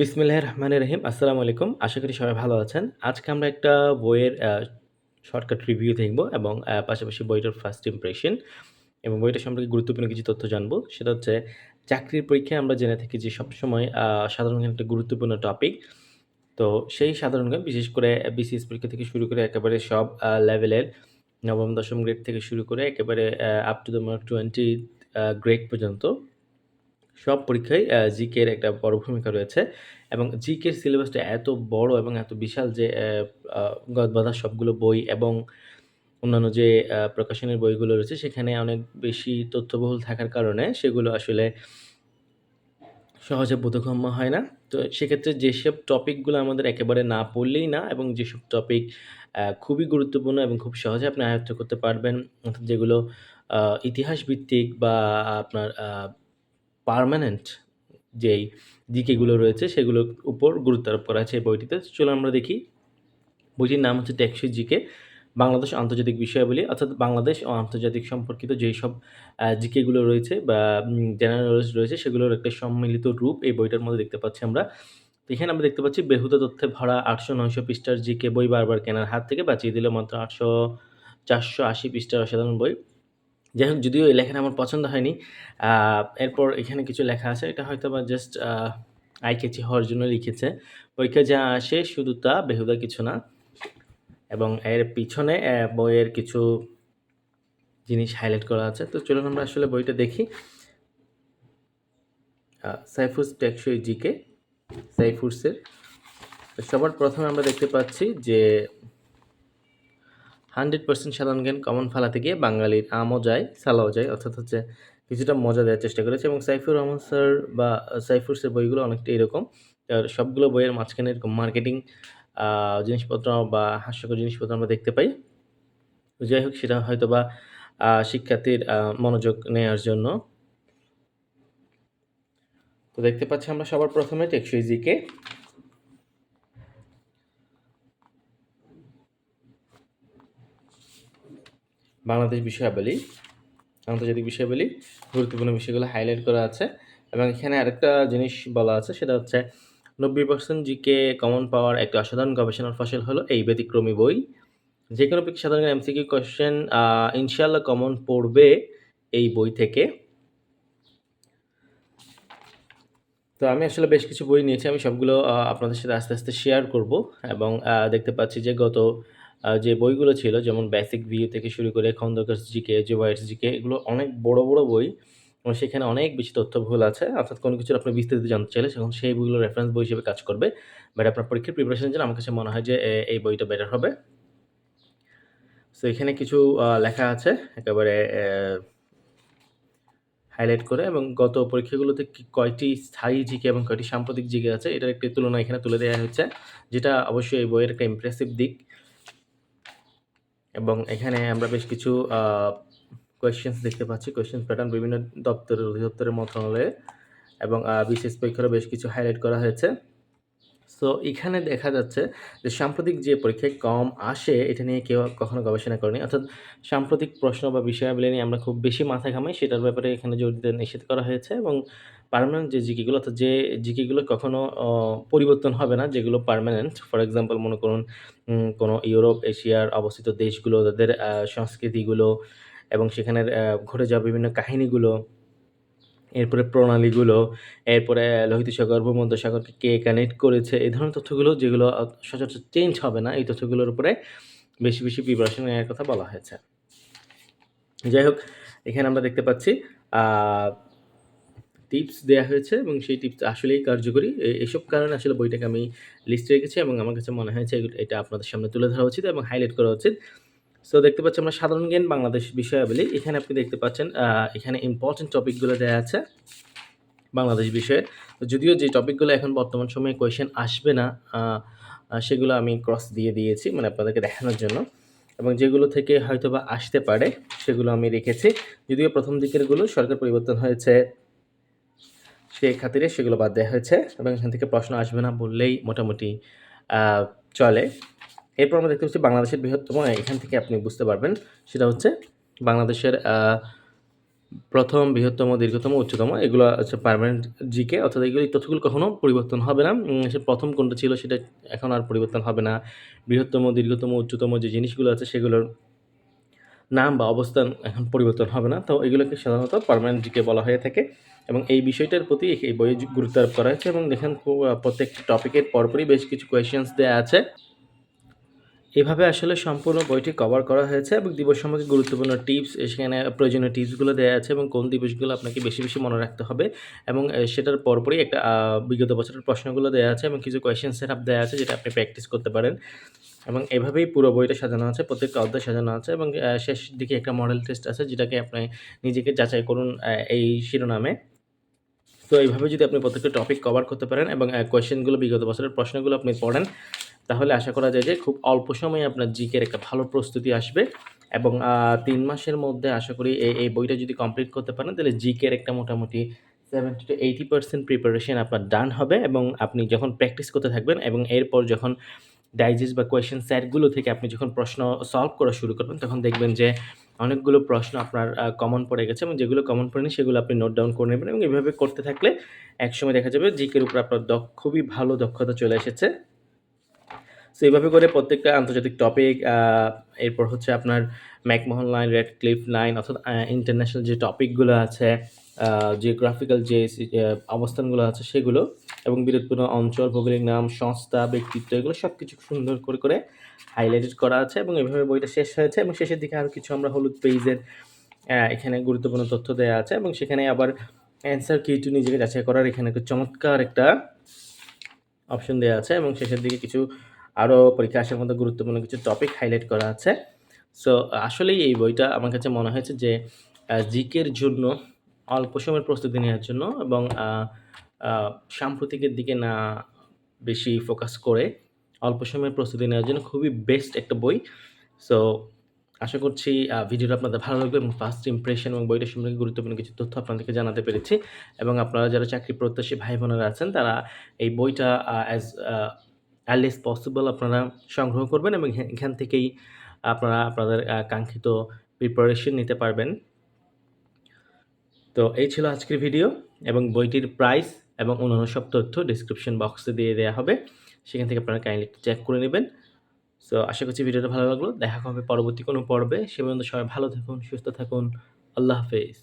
বিসমিল্লাহ রহমানির রহিম, আসসালামু আলাইকুম। আশা করি সবাই ভালো আছেন। আজকে আমরা একটা বইয়ের শর্টকাট রিভিউ দেখব এবং পাশাপাশি বইটার ফার্স্ট ইমপ্রেশন এবং বইটা সম্পর্কে গুরুত্বপূর্ণ কিছু তথ্য জানব। সেটা হচ্ছে, চাকরির পরীক্ষায় আমরা জেনে থাকি যে সবসময় সাধারণ জ্ঞান একটা গুরুত্বপূর্ণ টপিক তো সেই সাধারণ জ্ঞান, বিশেষ করে বিসিএস পরীক্ষা থেকে শুরু করে একেবারে সব লেভেলের নবম, দশম গ্রেড থেকে শুরু করে একেবারে up to the mark twenty grade পর্যন্ত সব পরীক্ষায় জিকে এর একটা বড় ভূমিকা রয়েছে এবং জিকে এর সিলেবাসটা এত বড় এবং এত বিশাল যে গদবাধা সবগুলো বই এবং অন্যান্য যে প্রকাশনের বইগুলো রয়েছে সেখানে অনেক বেশি তথ্যবহুল থাকার কারণে সেগুলো আসলে সহজে বোধগম্য হয় না। তো সেক্ষেত্রে যেসব টপিকগুলো আমাদের একেবারে না পড়লেই না এবং যেসব টপিক খুবই গুরুত্বপূর্ণ এবং খুব সহজে আপনি আয়ত্ত করতে পারবেন অর্থাৎ যেগুলো আহ, ইতিহাস ভিত্তিক বা আপনার পার্মানেন্ট যেই দিকেগুলো রয়েছে সেগুলোর উপর গুরুত্ব আরোপ করা আছে এই বইটিতে। চলো আমরা দেখি। বইটির নাম হচ্ছে টেকসই জিকে। বাংলাদেশ আন্তর্জাতিক বিষয়াবলী অর্থাৎ বাংলাদেশ ও আন্তর্জাতিক সম্পর্কিত যেই সব জিকেগুলো রয়েছে বা জেনারেল রয়েছে সেগুলোর একটা সম্মিলিত রূপ এই বইটার মধ্যে দেখতে পাচ্ছি আমরা। এখানে আমরা দেখতে পাচ্ছি, বেহুদা তথ্যে ভরা আটশো নয়শো পৃষ্ঠার জিকে বই বারবার কেনার হাত থেকে বাঁচিয়ে দিল মাত্র আটশো চারশো আশি পৃষ্ঠার অসাধারণ বই। যাই হোক, যদিও এই লেখাটা আমার পছন্দ হয়নি এরপর এখানে কিছু লেখা আছে, এটা হয়তো বা জাস্ট আই কেচি হওয়ার জন্য লিখেছে। পরীক্ষায় যা আসে শুধু তা বেহুদা কিছু না, এবং এর পিছনে বইয়ের কিছু জিনিস হাইলাইট করা আছে। তো চলুন আমরা আসলে বইটা দেখি। সাইফুস টেকসই জিকে সাইফুসের। সবার প্রথমে আমরা দেখতে পাচ্ছি যে হান্ড্রেড পার্সেন্ট সাধারণ জ্ঞান কমন ফালাতে গিয়ে বাঙালির আমও যায়, সালাও যায়, অর্থাৎ হচ্ছে কিছুটা মজা দেওয়ার চেষ্টা করেছে এবং সাইফুর রহমান স্যার বা সাইফুর স্যার বইগুলো অনেকটা এরকম। আর সবগুলো বইয়ের মাঝখানে এরকম মার্কেটিং জিনিসপত্র বা হাস্যকর জিনিসপত্র আমরা দেখতে পাই। যাই হোক, সেটা হয়তো বা শিক্ষার্থীর মনোযোগ নেওয়ার জন্য। তো দেখতে পাচ্ছি আমরা সবার প্রথমে টেকসই জিকে বাংলাদেশ বিষয়াবলী আন্তর্জাতিক বিষয়াবলী গুরুত্বপূর্ণ বিষয়গুলো হাইলাইট করা আছে। এবং এখানে আরেকটা জিনিস বলা আছে, সেটা হচ্ছে নব্বই পার্সেন্ট জিকে কমন পাওয়ার একটি অসাধারণ গবেষণার ফসল হলো এই ব্যতিক্রমী বই। যে কোনো সাধারণ এমসিকিউ কোয়েশ্চেন ইনশাল্লাহ কমন পড়বে এই বই থেকে। তো আমি আসলে বেশ কিছু বই নিয়েছি, আমি সবগুলো আপনাদের সাথে আস্তে আস্তে শেয়ার করব এবং দেখতে পাচ্ছি যে গত যে বইগুলো ছিল, যেমন বেসিক ভিউ থেকে শুরু করে খন্দকার জিকে জোয়াইটস জিকে, এগুলো অনেক বড় বড় বই এবং সেখানে অনেক বেশি তথ্য ভুল আছে। অর্থাৎ কোনো কিছু আপনি বিস্তারিত জানতে চাইলে সেখন, সেই বইগুলো রেফারেন্স বই হিসেবে কাজ করবে। বাট আপনার পরীক্ষার প্রিপারেশনের জন্য আমার কাছে মনে হয় যে এই বইটা বেটার হবে। সো এখানে কিছু লেখা আছে, একেবারে হাইলাইট করে এবং গত পরীক্ষাগুলোতে কয়টি স্থায়ী জিকে এবং কয়টি সাম্প্রতিক জিকে আছে, এটার একটি তুলনা এখানে তুলে দেওয়া হয়েছে, যেটা অবশ্যই এই বইয়ের একটা ইমপ্রেসিভ দিক। এবং এখানে আমরা বেশ কিছু কোয়েশ্চেন্স দেখতে পাচ্ছি কোয়েশ্চেন প্যাটার্ন বিভিন্ন দপ্তরের, অধিদপ্তরের মন্ত্রণালয়ে এবং বিশেষ পরীক্ষারও বেশ কিছু হাইলাইট করা হয়েছে। সো এখানে দেখা যাচ্ছে যে সাম্প্রতিক যে পরীক্ষায় কম আসে, এটা নিয়ে কেউ কখনো গবেষণা করেনি। অর্থাৎ সাম্প্রতিক প্রশ্ন বা বিষয়াবলী নিয়ে আমরা খুব বেশি মাথা ঘামাই, সেটার ব্যাপারে এখানে জোর দিতে নিষেধ করা হয়েছে এবং পারমানেন্ট যে জিকিগুলো, অর্থাৎ যে জিকিগুলো কখনো পরিবর্তন হবে না, যেগুলো পারমানেন্ট ফর এক্সাম্পল মনে করুন কোনো ইউরোপ, এশিয়ার অবস্থিত দেশগুলো, তাদের সংস্কৃতিগুলো এবং সেখানের ঘটে যাওয়া বিভিন্ন কাহিনীগুলো এরপরে প্রণালীগুলো, এরপরে লোহিত সাগর ভূমধ্যসাগরকে কে কানেক্ট করেছে, এই ধরনের তথ্যগুলো যেগুলো সচরাচর চেঞ্জ হবে না, এই তথ্যগুলোর উপরে বেশি বেশি প্রিপারেশন নেওয়ার কথা বলা হয়েছে। যাই হোক, এখানে আমরা দেখতে পাচ্ছি টিপস দেওয়া হয়েছে এবং সেই টিপস আসলেই কার্যকরী। এসব কারণে আসলে বইটাকে আমি লিস্টে রেখেছি এবং আমার কাছে মনে হয়েছে এটা আপনাদের সামনে তুলে ধরা উচিত এবং হাইলাইট করা উচিত। সো দেখতে পাচ্ছি আমরা সাধারণ জ্ঞান বাংলাদেশ বিষয়াবলী। এখানে আপনি দেখতে পাচ্ছেন এখানে ইম্পর্টেন্ট টপিকগুলো দেওয়া আছে বাংলাদেশ বিষয়ে। যদিও যে টপিকগুলো এখন বর্তমান সময়ে কোয়েশ্চেন আসবে না সেগুলো আমি ক্রস দিয়ে দিয়েছি মানে আপনাদেরকে দেখানোর জন্য। এবং যেগুলো থেকে হয়তো বা আসতে পারে, সেগুলো আমি রেখেছি। যদিও প্রথম দিকেরগুলো সরকার পরিবর্তন হয়েছে সেই খাতিরে সেগুলো বাদ দেওয়া হয়েছে। এবং এখান থেকে প্রশ্ন আসবে না বললেই মোটামুটি চলে। এরপর আমরা দেখতে পাচ্ছি বাংলাদেশের বৃহত্তম এখান থেকে আপনি বুঝতে পারবেন সেটা হচ্ছে বাংলাদেশের প্রথম, বৃহত্তম, দীর্ঘতম, উচ্চতম এগুলো হচ্ছে পারমানেন্ট জিকে অর্থাৎ এগুলো তথ্যগুলো কখনো পরিবর্তন হবে না। সে প্রথম কোনটা ছিল সেটা এখন আর পরিবর্তন হবে না। বৃহত্তম, দীর্ঘতম, উচ্চতম যে জিনিসগুলো আছে সেগুলোর নাম বা অবস্থান এখন পরিবর্তন হবে না। তো এগুলোকে সাধারণত পার্মানেন্ট জিকে বলা হয়ে থাকে এবং এই বিষয়টার প্রতি এই বইয়ে গুরুত্ব আরোপ করা হয়েছে এবং দেখেন প্রত্যেকটি টপিকের পরপরই বেশ কিছু কোয়েশ্চেনস দেওয়া আছে। এভাবে আসলে সম্পূর্ণ বইটি কভার করা হয়েছে এবং দিবস সম্পর্কে গুরুত্বপূর্ণ টিপস সেখানে প্রয়োজনীয় টিপসগুলো দেওয়া আছে এবং কোন দিবসগুলো আপনাকে বেশি, বেশি মনে রাখতে হবে এবং সেটার পরপরই একটা বিগত বছরের প্রশ্নগুলো দেওয়া আছে এবং কিছু কোয়েশ্চেন সেটআপ দেওয়া আছে যেটা আপনি প্র্যাকটিস করতে পারেন এবং এভাবেই পুরো বইটা সাজানো আছে। প্রত্যেকটা অধ্যায় সাজানো আছে এবং শেষ দিকে একটা মডেল টেস্ট আছে যেটাকে আপনি নিজেকে যাচাই করুন এই শিরোনামে। তো এইভাবে যদি আপনি প্রত্যেকটা টপিক কভার করতে পারেন এবং কোয়েশ্চেনগুলো বিগত বছরের প্রশ্নগুলো আপনি পড়েন, তাহলে আশা করা যায় যে খুব অল্প সময়ে আপনার জিকের একটা ভালো প্রস্তুতি আসবে এবং তিন মাসের মধ্যে আশা করি এই, বইটা যদি কমপ্লিট করতে পারেন তাহলে জিকের একটা মোটামুটি 70-80% প্রিপারেশন আপনার ডান হবে এবং আপনি যখন প্র্যাকটিস করতে থাকবেন এবং এরপর যখন ডাইজেস্ট বা কোয়েশ্চেন স্যারগুলো থেকে আপনি যখন প্রশ্ন সলভ করা শুরু করবেন তখন দেখবেন যে অনেকগুলো প্রশ্ন আপনার কমন পড়ে গেছে এবং যেগুলো কমন পড়েনি সেগুলো আপনি নোট ডাউন করে নেবেন এবং এভাবে করতে থাকলে একসময় দেখা যাবে জিকের উপর আপনার দ খুবই ভালো দক্ষতা চলে এসেছে। সো এভাবে করে প্রত্যেকটা আন্তর্জাতিক টপিক এরপর হচ্ছে আপনার ম্যাকমোহন লাইন, রেডক্লিফ লাইন অর্থাৎ ইন্টারন্যাশনাল যে টপিকগুলো আছে, জিওগ্রাফিক্যাল যে অবস্থানগুলো আছে সেগুলো এবং বিরোধপূর্ণ অঞ্চল, ভৌগোলিক নাম, সংস্থা, ব্যক্তিত্ব এগুলো সব কিছু সুন্দর করে, করে হাইলাইটেড করা আছে এবং এভাবে বইটা শেষ হয়েছে এবং শেষের দিকে আরও কিছু আমরা হলুদ পেজের এখানে গুরুত্বপূর্ণ তথ্য দেওয়া আছে এবং সেখানে আবার অ্যান্সার কি টু নিজেকে যাচাই করার এখানে চমৎকার একটা অপশন দেওয়া আছে এবং শেষের দিকে কিছু আরও পরীক্ষা আসার মতো গুরুত্বপূর্ণ কিছু টপিক হাইলাইট করা আছে। সো আসলেই এই বইটা আমার কাছে মনে হয়েছে যে জিকের জন্য অল্প সময়ের প্রস্তুতি নেওয়ার জন্য এবং সাম্প্রতিকের দিকে না বেশি ফোকাস করে অল্প সময়ের প্রস্তুতি নেওয়ার জন্য খুবই বেস্ট একটা বই। সো আশা করছি ভিডিওটা আপনাদের ভালো লাগবে এবং ফার্স্ট ইমপ্রেশন এবং বইটা সম্পর্কে গুরুত্বপূর্ণ কিছু তথ্য আপনাদেরকে জানাতে পেরেছি এবং আপনারা যারা চাকরি প্রত্যাশী ভাই-বোনেরা আছেন, তারা এই বইটা অ্যাজ অ্যাজ পসিবল আপনারা সংগ্রহ করবেন এবং এখান থেকেই আপনারা আপনাদের কাঙ্ক্ষিত প্রিপারেশন নিতে পারবেন। তো এই ছিল আজকের ভিডিও এবং বইটির প্রাইস এবং অন্যান্য সব তথ্য ডেসক্রিপশন বক্সে দিয়ে দেওয়া হবে। সেখান থেকে আপনারা কাইন্ডলি চেক করে নেবেন সো আশা করছি ভিডিওটা ভালো লাগল। দেখা হবে পরবর্তী কোনো পর্বে। সে পর্যন্ত সবাই ভালো থাকুন, সুস্থ থাকুন। আল্লাহ হাফেজ।